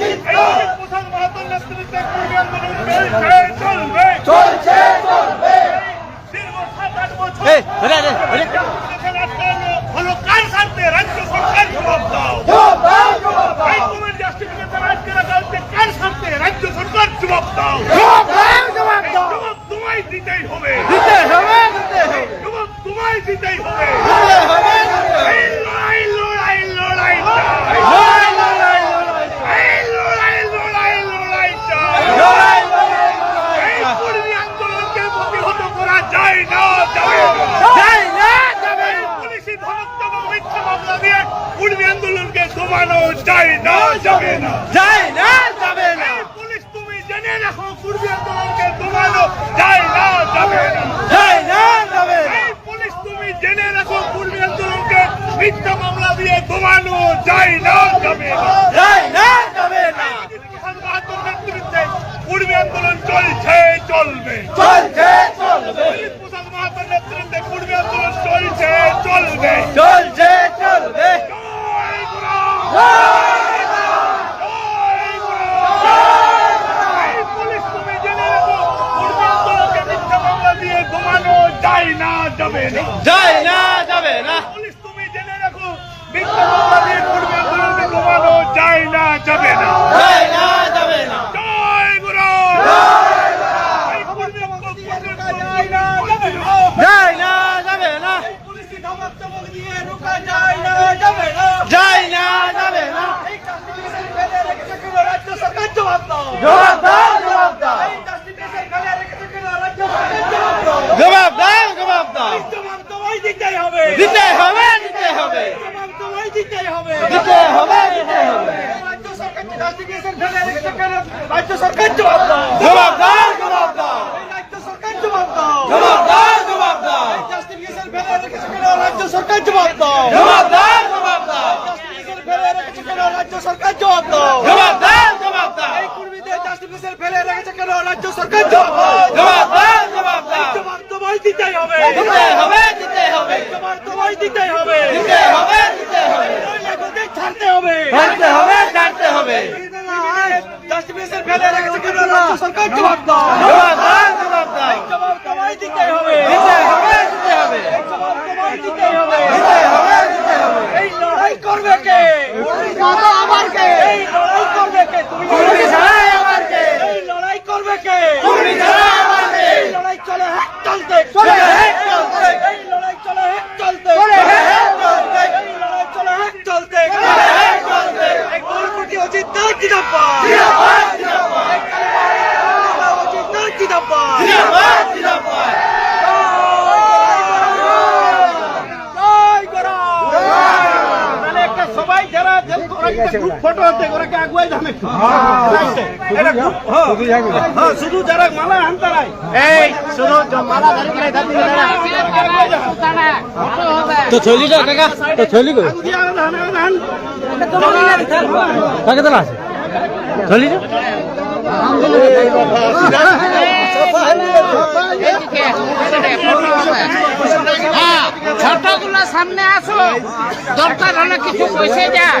প্রধান মাহাতোর নেতৃত্বে কর্মী আন্দোলন চলছে চলবে চলছে চলবে দীর্ঘ সাত আট বছর হলো কার সাথে রাজ্য উর্মি আন্দোলনকে দমানো যায় না যাবে না। যায় না যাবে না। পুলিশ তুমি জেনে রাখো উর্মি আন্দোলনকে দমানো যায় না যাবে না। যায় না যাবে না। পুলিশ তুমি জেনে রাখো উর্মি আন্দোলনকে মিথ্যা মামলা দিয়ে দমানো যায় না যাবে না। যায় চলবে। চলবে। জামাতের নেতৃত্বে পূর্বে আন্দোলন না যাবে না। না যাবে না। পুলিশ তুমি জেনে রাখো না যাবে না। Jonathan! Jonathan! Come on, come on. জিন্দাবাদ। জিন্দাবাদ জিন্দাবাদ। সবাই যারা গ্রুপ ফটো হতে ওরাকে আগুয়াই জানে শুধু যারা মালা আনতারাই এই শুধু মালা তো চলি যা কাকা। তো চলি গো কাকে তাহলে আছে? চলি যা। ছোটগুলো সামনে আসো। দরকার হলে কিছু পয়সা যায়